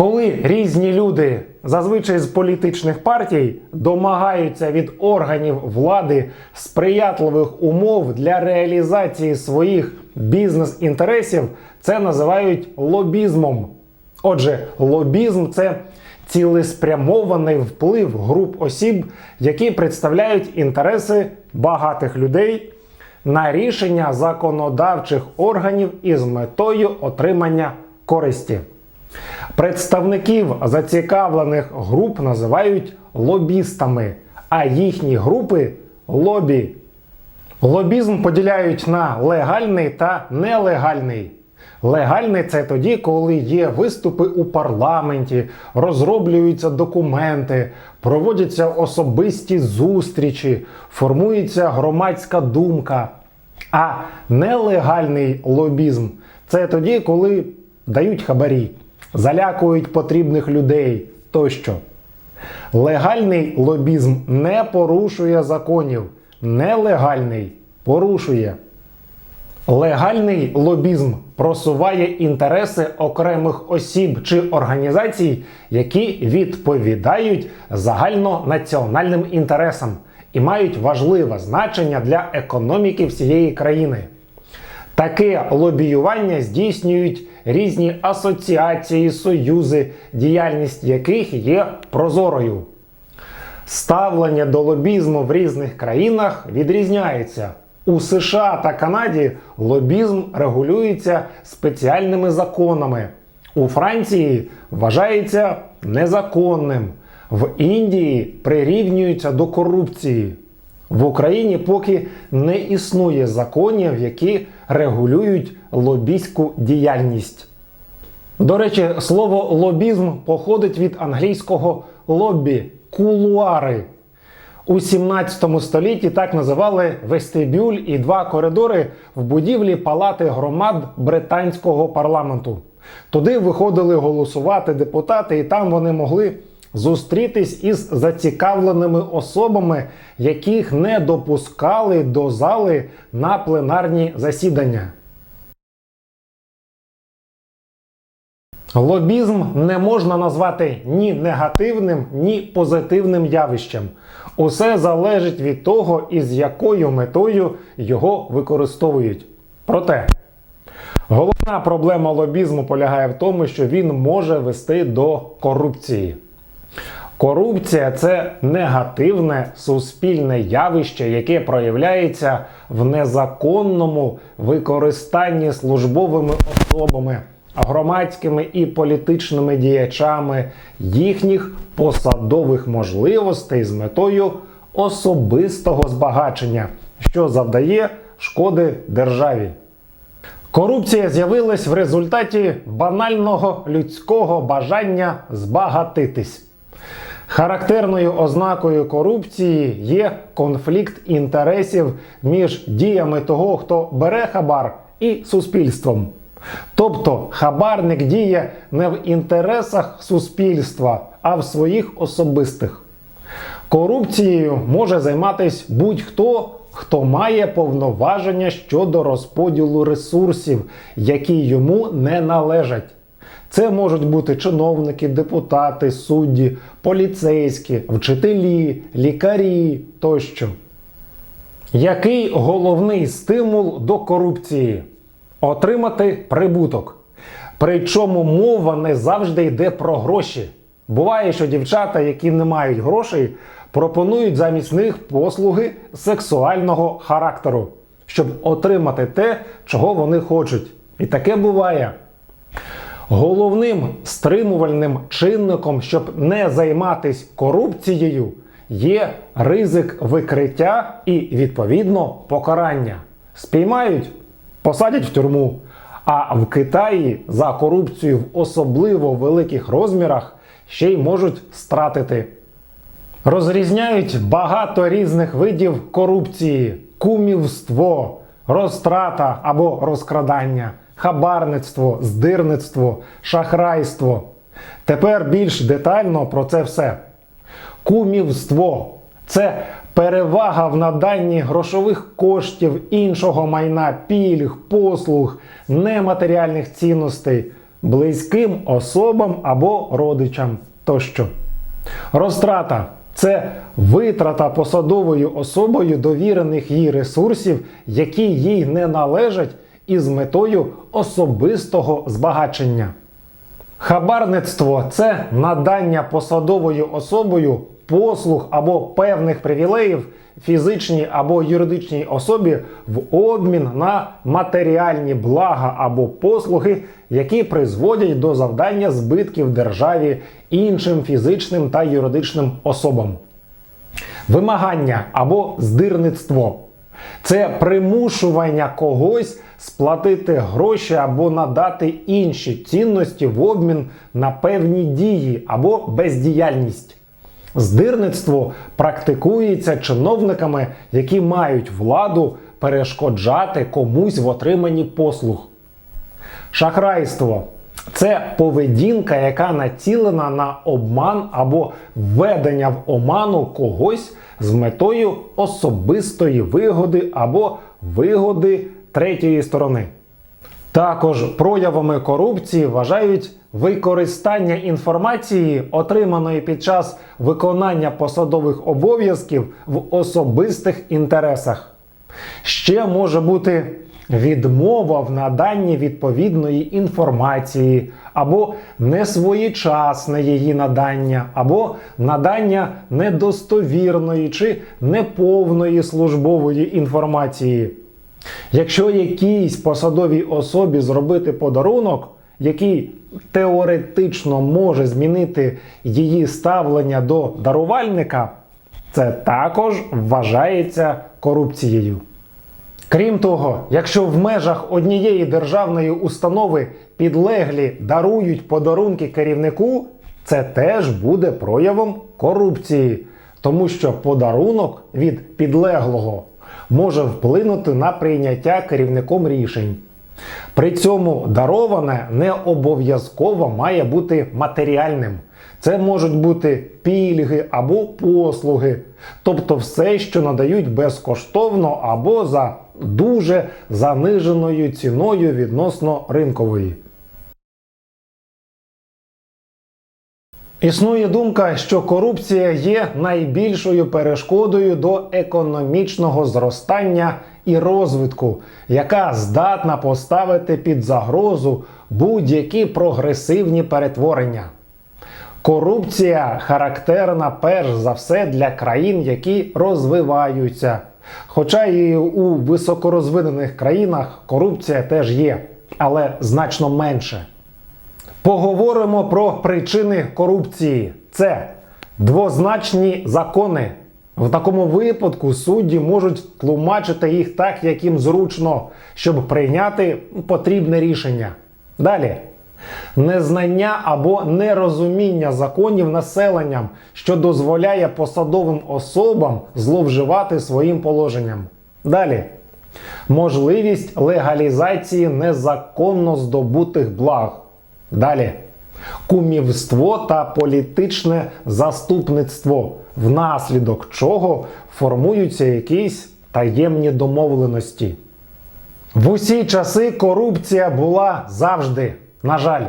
Коли різні люди, зазвичай з політичних партій, домагаються від органів влади сприятливих умов для реалізації своїх бізнес-інтересів, це називають лобізмом. Отже, лобізм це цілеспрямований вплив груп осіб, які представляють інтереси багатих людей на рішення законодавчих органів із метою отримання користі. Представників зацікавлених груп називають лобістами, а їхні групи лобі. Лобізм поділяють на легальний та нелегальний. Легальний це тоді, коли є виступи у парламенті, розроблюються документи, проводяться особисті зустрічі, формується громадська думка. А нелегальний лобізм це тоді, коли дають хабарі, залякують потрібних людей тощо. Легальний лобізм не порушує законів, нелегальний порушує. Легальний лобізм просуває інтереси окремих осіб чи організацій, які відповідають загальнонаціональним інтересам і мають важливе значення для економіки всієї країни. Таке лобіювання здійснюють різні асоціації, союзи, діяльність яких є прозорою. Ставлення до лобізму в різних країнах відрізняється. У США та Канаді лобізм регулюється спеціальними законами. У Франції вважається незаконним. В Індії прирівнюється до корупції. В Україні поки не існує законів, які регулюють лобійську діяльність. До речі, слово лобізм походить від англійського лоббі кулуари. У 17 столітті так називали вестибюль і два коридори в будівлі палати громад британського парламенту. Туди виходили голосувати депутати, і там вони могли зустрітись із зацікавленими особами, яких не допускали до зали на пленарні засідання. Лобізм не можна назвати ні негативним, ні позитивним явищем. Усе залежить від того, із якою метою його використовують. Проте головна проблема лобізму полягає в тому, що він може вести до корупції. Корупція це негативне суспільне явище, яке проявляється в незаконному використанні службовими особами, громадськими і політичними діячами їхніх посадових можливостей з метою особистого збагачення, що завдає шкоди державі. Корупція з'явилась в результаті банального людського бажання збагатитись. Характерною ознакою корупції є конфлікт інтересів між діями того, хто бере хабар, і суспільством. Тобто хабарник діє не в інтересах суспільства, а в своїх особистих. Корупцією може займатися будь-хто, хто має повноваження щодо розподілу ресурсів, які йому не належать. Це можуть бути чиновники, депутати, судді, поліцейські, вчителі, лікарі тощо. Який головний стимул до корупції? Отримати прибуток. Причому мова не завжди йде про гроші. Буває, що дівчата, які не мають грошей, пропонують замість них послуги сексуального характеру, щоб отримати те, чого вони хочуть. І таке буває. Головним стримувальним чинником, щоб не займатися корупцією, є ризик викриття і, відповідно, покарання. Спіймають, посадять в тюрму. А в Китаї за корупцію в особливо великих розмірах ще й можуть стратити. Розрізняють багато різних видів корупції: кумівство, розтрата або розкрадання, хабарництво, здирництво, шахрайство. Тепер більш детально про це все. Кумівство це перевага в наданні грошових коштів іншого майна, пільг, послуг, нематеріальних цінностей близьким особам або родичам тощо. Розтрата це витрата посадовою особою довірених їй ресурсів, які їй не належать, із метою особистого збагачення. Хабарництво це надання посадовою особою послуг або певних привілеїв фізичній або юридичній особі в обмін на матеріальні блага або послуги, які призводять до завдання збитків державі іншим фізичним та юридичним особам. Вимагання або здирництво це примушування когось сплатити гроші або надати інші цінності в обмін на певні дії або бездіяльність. Здирництво практикується чиновниками, які мають владу перешкоджати комусь в отриманні послуг. Шахрайство це поведінка, яка націлена на обман або введення в оману когось з метою особистої вигоди або вигоди третьої сторони. Також проявами корупції вважають використання інформації, отриманої під час виконання посадових обов'язків в особистих інтересах. Ще може бути відмова в наданні відповідної інформації, або несвоєчасне її надання, або надання недостовірної чи неповної службової інформації. Якщо якійсь посадовій особі зробити подарунок, який теоретично може змінити її ставлення до дарувальника, це також вважається корупцією. Крім того, якщо в межах однієї державної установи підлеглі дарують подарунки керівнику, це теж буде проявом корупції, тому що подарунок від підлеглого може вплинути на прийняття керівником рішень. При цьому дароване не обов'язково має бути матеріальним. Це можуть бути пільги або послуги, тобто все, що надають безкоштовно або за дуже заниженою ціною відносно ринкової. Існує думка, що корупція є найбільшою перешкодою до економічного зростання і розвитку, яка здатна поставити під загрозу будь-які прогресивні перетворення. Корупція характерна перш за все для країн, які розвиваються. Хоча і у високорозвинених країнах корупція теж є, але значно менше. Поговоримо про причини корупції. Це двозначні закони. В такому випадку судді можуть тлумачити їх так, як їм зручно, щоб прийняти потрібне рішення. Далі. Незнання або нерозуміння законів населенням, що дозволяє посадовим особам зловживати своїм положенням. Далі. Можливість легалізації незаконно здобутих благ. Далі. Кумівство та політичне заступництво, внаслідок чого формуються якісь таємні домовленості. В усі часи корупція була завжди, на жаль.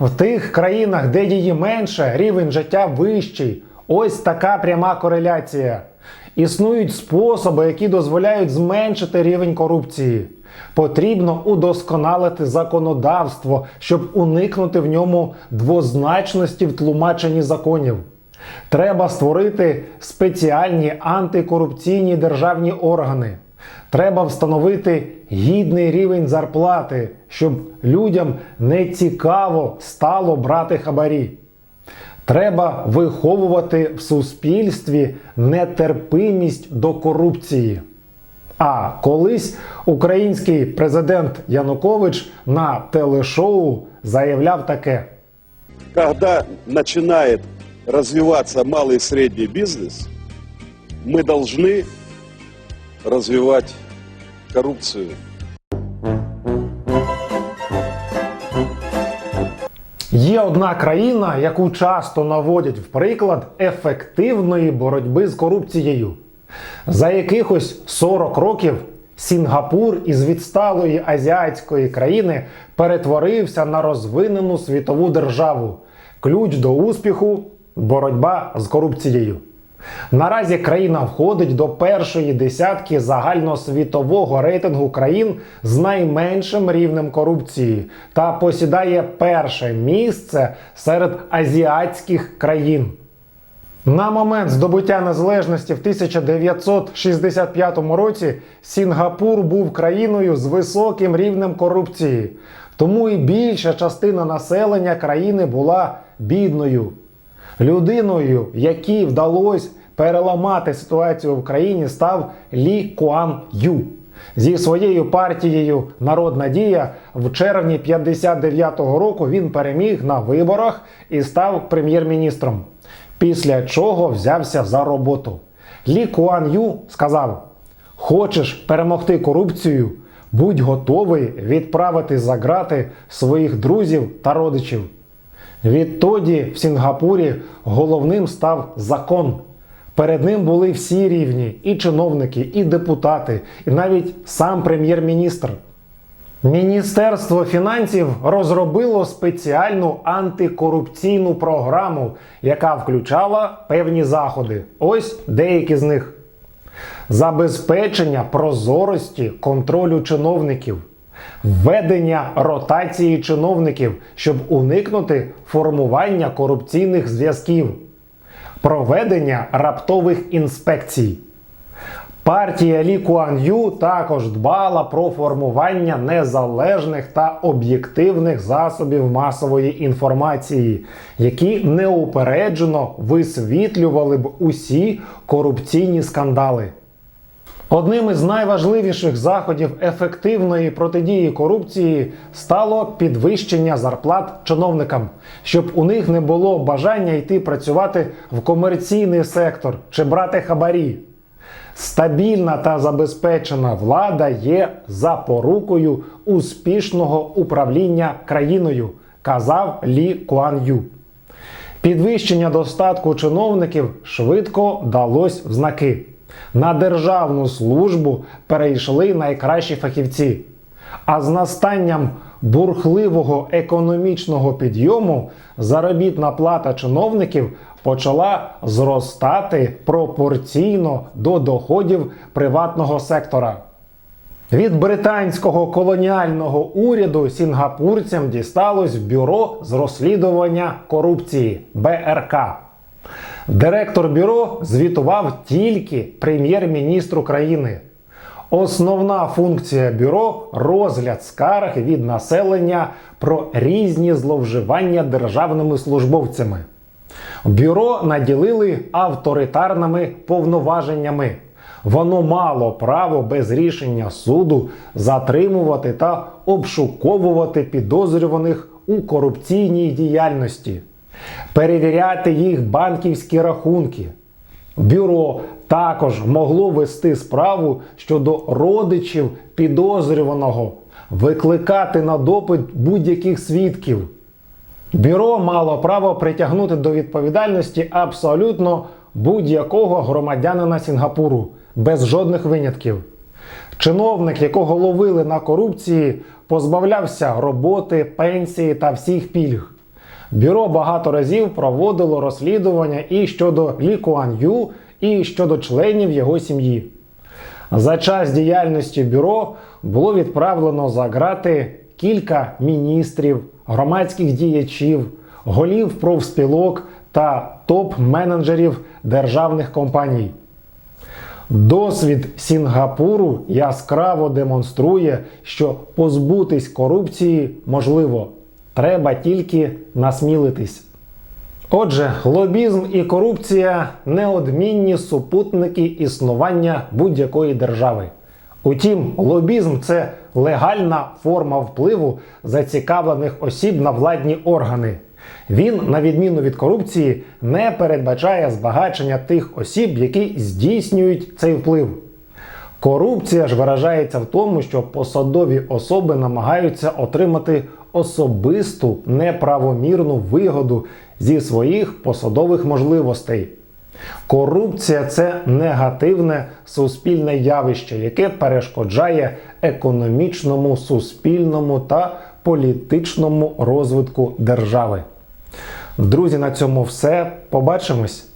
В тих країнах, де її менше, рівень життя вищий. Ось така пряма кореляція. Існують способи, які дозволяють зменшити рівень корупції. Потрібно удосконалити законодавство, щоб уникнути в ньому двозначності в тлумаченні законів. Треба створити спеціальні антикорупційні державні органи. Треба встановити гідний рівень зарплати, щоб людям не цікаво стало брати хабарі. Треба виховувати в суспільстві нетерпимість до корупції. А колись український президент Янукович на телешоу заявляв таке: когда начинает развиваться малый и средний бизнес, мы должны развивать коррупцию. Є одна країна, яку часто наводять в приклад ефективної боротьби з корупцією. За якихось 40 років Сінгапур із відсталої азіатської країни перетворився на розвинену світову державу. Ключ до успіху боротьба з корупцією. Наразі країна входить до першої десятки загальносвітового рейтингу країн з найменшим рівнем корупції та посідає перше місце серед азіатських країн. На момент здобуття незалежності в 1965 році Сінгапур був країною з високим рівнем корупції, тому і більша частина населення країни була бідною. Людиною, якій вдалося переламати ситуацію в країні, став Лі Куан Ю. Зі своєю партією Народна дія в червні 59-го року він переміг на виборах і став прем'єр-міністром. Після чого взявся за роботу. Лі Куан Ю сказав: Хочеш перемогти корупцію? Будь готовий відправити за грати своїх друзів та родичів. Відтоді в Сінгапурі головним став закон. Перед ним були всі рівні: і чиновники, і депутати, і навіть сам прем'єр-міністр. Міністерство фінансів розробило спеціальну антикорупційну програму, яка включала певні заходи. Ось деякі з них: забезпечення прозорості контролю чиновників, введення ротації чиновників, щоб уникнути формування корупційних зв'язків, проведення раптових інспекцій. Партія Лі Куан Ю також дбала про формування незалежних та об'єктивних засобів масової інформації, які неупереджено висвітлювали б усі корупційні скандали. Одним із найважливіших заходів ефективної протидії корупції стало підвищення зарплат чиновникам, щоб у них не було бажання йти працювати в комерційний сектор чи брати хабарі. Стабільна та забезпечена влада є запорукою успішного управління країною, казав Лі Куан Ю. Підвищення достатку чиновників швидко далось в знаки. На державну службу перейшли найкращі фахівці. А з настанням бурхливого економічного підйому заробітна плата чиновників почала зростати пропорційно до доходів приватного сектора. Від британського колоніального уряду сінгапурцям дісталось бюро з розслідування корупції БРК. Директор бюро звітував тільки прем'єр-міністру країни. Основна функція бюро розгляд скарг від населення про різні зловживання державними службовцями. Бюро наділили авторитарними повноваженнями. Воно мало право без рішення суду затримувати та обшуковувати підозрюваних у корупційній діяльності, перевіряти їх банківські рахунки. Бюро також могло вести справу щодо родичів підозрюваного, викликати на допит будь-яких свідків. Бюро мало право притягнути до відповідальності абсолютно будь-якого громадянина Сінгапуру без жодних винятків. Чиновник, якого ловили на корупції, позбавлявся роботи, пенсії та всіх пільг. Бюро багато разів проводило розслідування і щодо Лі Куан Ю, і щодо членів його сім'ї. За час діяльності бюро було відправлено за грати кілька міністрів, громадських діячів, голів профспілок та топ-менеджерів державних компаній. Досвід Сінгапуру яскраво демонструє, що позбутись корупції можливо. Треба тільки насмілитись. Отже, лобізм і корупція неодмінні супутники існування будь-якої держави. Утім, лобізм це легальна форма впливу зацікавлених осіб на владні органи. Він, на відміну від корупції, не передбачає збагачення тих осіб, які здійснюють цей вплив. Корупція ж виражається в тому, що посадові особи намагаються отримати особисту неправомірну вигоду зі своїх посадових можливостей. Корупція це негативне суспільне явище, яке перешкоджає економічному, суспільному та політичному розвитку держави. Друзі, на цьому все. Побачимось!